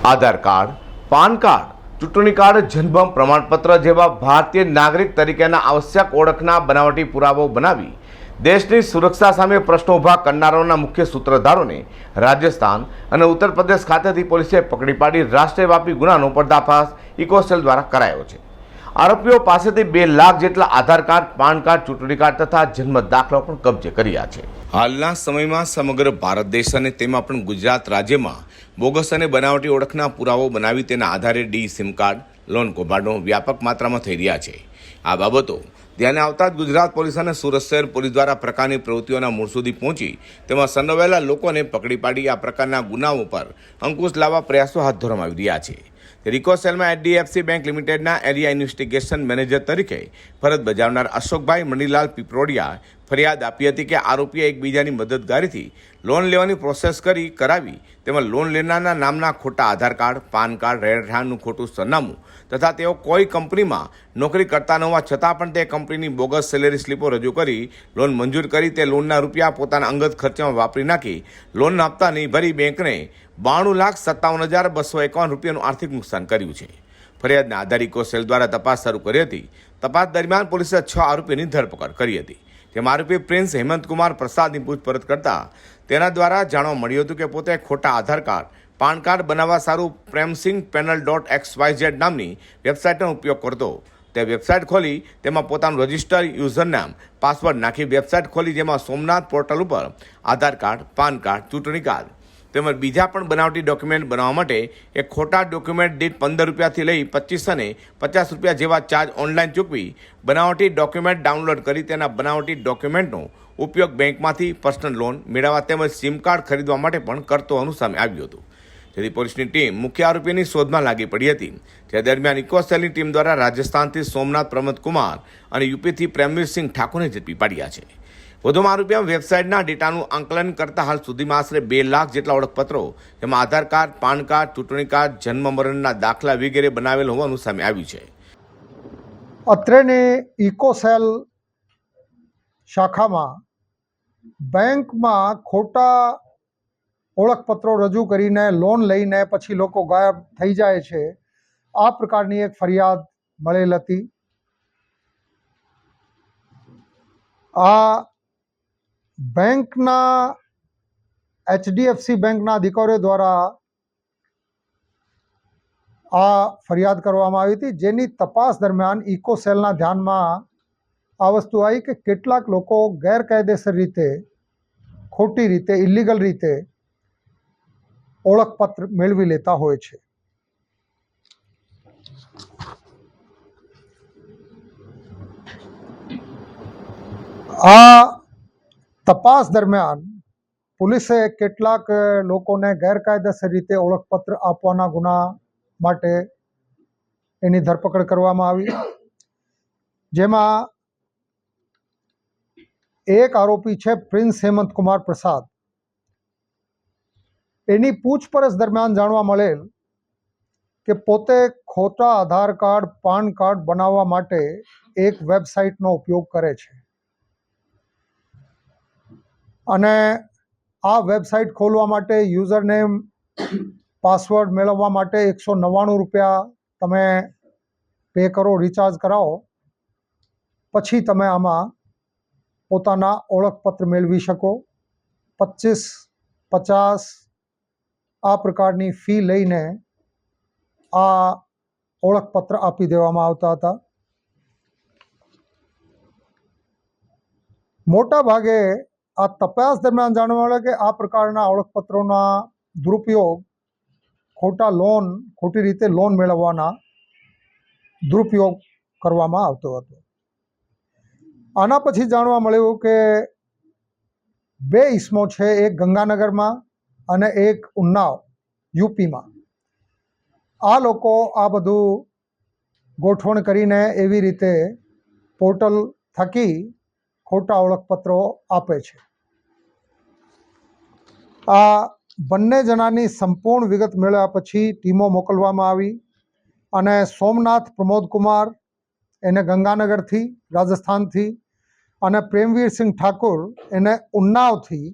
આધાર card, PAN card, ચૂંટણી card જન્મ પ્રમાણપત્ર જેવા ભારતીય નાગરિક તરીકેના આવશ્યક ઓળખના બનાવટી પુરાવો બનાવી દેશની સુરક્ષા સામે પ્રશ્નો ઊભા કરનારાઓના મુખ્ય સૂત્રધારોને રાજસ્થાન અને ઉત્તર પ્રદેશ ખાતેથી પોલીસે પકડી પાડી રાષ્ટ્રવ્યાપી ગુનાનો પર્દાફાશ ઇકોસેલ દ્વારા કરાયો છે. આરોપીઓ પાસેથી બે લાખ જેટલા આધાર કાર્ડ, પાન કાર્ડ, ચૂંટણી કાર્ડ તથા જન્મ દાખલો પણ કબજે કર્યા છે. હાલના સમયમાં સમગ્ર ભારત દેશ અને તેમાં પણ ગુજરાત રાજ્યમાં બોગસ અને બનાવટી ઓળખના પુરાવો બનાવી તેના આધારે ડી સિમ કાર્ડ, લોન કૌભાંડો વ્યાપક માત્રામાં થઈ રહ્યા છે. આ બાબતો ધ્યાને આવતા જ ગુજરાત પોલીસ અને સુરત શહેર પોલીસ દ્વારા પ્રકારની પ્રવૃત્તિઓના મૂળ સુધી પહોંચી તેમાં સંડોવાયેલા લોકોને પકડી પાડી આ પ્રકારના ગુનાઓ પર અંકુશ લાવવા પ્રયાસો હાથ ધરવામાં આવી રહ્યા છે. રિકોસેલમાં એચડીએફસી બેંક લિમિટેડના એરિયા ઇન્વેસ્ટિગેશન મેનેજર તરીકે ફરજ બજાવનાર અશોકભાઈ મણીલાલ પીપરોડિયા ફરિયાદ આપી હતી કે આરોપીએ એકબીજાની મદદગારીથી લોન લેવાની પ્રોસેસ કરી, કરાવી. તેમાં લોન લેનારના નામના ખોટા આધાર કાર્ડ, પાન કાર્ડ, રહેઠાણનું ખોટું સરનામું તથા તેઓ કોઈ કંપનીમાં નોકરી કરતા ન હોવા છતાં પણ તે કંપનીની બોગસ સેલેરી સ્લીપો રજૂ કરી, લોન મંજૂર કરી, તે લોનના રૂપિયા પોતાના અંગત ખર્ચમાં વાપરી નાખી, લોન હપ્તા નહીં ભરી બેંકને બાણું લાખ સત્તાવન હજાર બસો એકાવન રૂપિયાનું આર્થિક નુકસાન કર્યું છે. ફરિયાદના આધારિકો સેલ દ્વારા તપાસ શરૂ કરી હતી. તપાસ દરમિયાન પોલીસે છ આરોપીની ધરપકડ કરી હતી. જેમાં આરોપી પ્રિન્સ હેમંતકુમાર પ્રસાદની પૂછપરછ કરતા તેના દ્વારા જાણવા મળ્યું હતું કે પોતે ખોટા આધાર કાર્ડ, પાન કાર્ડ બનાવવા સારું Premsingh panel dot X Y Z નામની વેબસાઇટનો ઉપયોગ કરતો. તે વેબસાઇટ ખોલી, તેમાં પોતાનું રજિસ્ટર, યુઝરનામ, પાસવર્ડ નાખી વેબસાઇટ ખોલી, જેમાં સોમનાથ પોર્ટલ ઉપર આધાર કાર્ડ, પાન કાર્ડ, ચૂંટણી કાર્ડ તેમજ બીજા પણ બનાવટી ડોક્યુમેન્ટ બનાવવા માટે એક ખોટા ડોક્યુમેન્ટ દીઠ પંદર રૂપિયાથી લઈ પચીસ અને પચાસ રૂપિયા જેવા ચાર્જ ઓનલાઈન ચૂકવી બનાવટી ડોક્યુમેન્ટ ડાઉનલોડ કરી તેના બનાવટી ડોક્યુમેન્ટનો ઉપયોગ બેંકમાંથી પર્સનલ લોન મેળવવા તેમજ સિમ કાર્ડ ખરીદવા માટે પણ કરતો હોવાનું સામે આવ્યું હતું. જેથી પોલીસની ટીમ મુખ્ય આરોપીની શોધમાં લાગી પડી હતી. જે દરમિયાન ઇકોસેલની ટીમ દ્વારા રાજસ્થાનથી સોમનાથ પ્રમોદ કુમાર અને યુપીથી પ્રેમવીરસિંહ ઠાકોરને ઝડપી પાડ્યા છે. વધુમાં રૂપિયા વેબસાઇટના ડેટાનું આંકલન કરતા હાલ સુધીમાં આશરે બે લાખ જેટલા ઓળખપત્રો જેમાં આધાર કાર્ડ, પાન કાર્ડ, ચૂંટણી કાર્ડ, જન્મ મરણના દાખલા વગેરે બનાવેલ હોવાનું સામે આવ્યું છે. અત્રેને ઇકોસેલ શાખામાં બેંકમાં ખોટા ઓળખપત્રો રજૂ કરીને લોન લઈને પછી લોકો ગાયબ થઈ જાય છે. આ પ્રકારની એક ફરિયાદ મળેલ હતી. આ બેંકના એચડીએફસી બેંકના અધિકારીઓ દ્વારા આ ફરિયાદ કરવામાં આવી હતી. જેની તપાસ દરમિયાન ઇકોસેલના ધ્યાનમાં આ વસ્તુ આવી કે કેટલાક લોકો ગેરકાયદેસર રીતે, ખોટી રીતે ઇલીગલ રીતે ઓળખપત્ર મેળવી લેતા હોય છે. આ તપાસ દરમિયાન પોલીસે કેટલાક લોકોને ગેરકાયદેસર રીતે ઓળખપત્ર આપવાના ગુના માટે એની ધરપકડ કરવામાં આવી. જેમાં એક આરોપી છે પ્રિન્સ હેમંત કુમાર પ્રસાદ. એની પૂછપરછ દરમિયાન જાણવા મળેલ કે પોતે ખોટા આધાર કાર્ડ, પાન કાર્ડ બનાવવા માટે એક વેબસાઇટનો ઉપયોગ કરે છે. અને આ વેબસાઇટ ખોલવા માટે યુઝર નેમ પાસવર્ડ મેળવવા માટે એકસો નવ્વાણું રૂપિયા તમે પે કરો, રિચાર્જ કરાવો. પછી તમે આમાં પોતાના ઓળખપત્ર મેળવી શકો. પચીસ પચાસ આ પ્રકારની ફી લઈને આ ઓળખપત્ર આપી દેવામાં આવતા હતા. મોટા ભાગે આ તપાસ દરમિયાન જાણવા મળે કે આ પ્રકારના ઓળખપત્રોના દુરુપયોગ, ખોટા લોન, ખોટી રીતે લોન મેળવવાના દુરુપયોગ કરવામાં આવતો હતો. આના પછી જાણવા મળ્યું કે બે ઈસમો છે, એક ગંગાનગરમાં અને એક ઉન્નાવ, યુપીમાં. આ લોકો આ બધું ગોઠવણ કરીને એવી રીતે પોર્ટલ થકી ખોટા ઓળખપત્રો આપે છે. આ બંને જણાની સંપૂર્ણ વિગત મેળવ્યા પછી ટીમો મોકલવામાં આવી અને સોમનાથ પ્રમોદ કુમાર એને ગંગાનગરથી, રાજસ્થાનથી અને પ્રેમવીરસિંહ ઠાકુર એને ઉન્નાવથી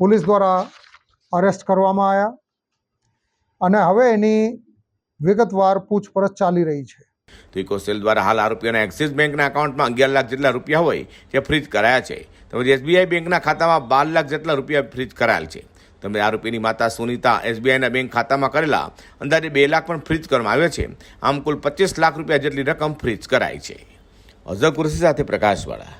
પોલીસ દ્વારા અરેસ્ટ કરવામાં આવ્યા અને હવે એની વિગતવાર પૂછપરછ ચાલી રહી છે. તો ઇકોસેલ દ્વારા હાલ આરોપીઓના એક્સિસ બેંકના એકાઉન્ટમાં અગિયાર લાખ જેટલા રૂપિયા હોય તે ફ્રીજ કરાયા છે. તેમજ એસબીઆઈ બેંકના ખાતામાં બાર લાખ જેટલા રૂપિયા ફ્રીજ કરાયેલ છે. તેમજ આરોપીની માતા સુનીતા એસબીઆઈના બેંક ખાતામાં કરેલા અંદાજે બે લાખ પણ ફ્રીજ કરવામાં આવ્યા છે. આમ કુલ પચીસ લાખ રૂપિયા જેટલી રકમ ફ્રીજ કરાઈ છે. અઝર કુરશી સાથે પ્રકાશવાળા.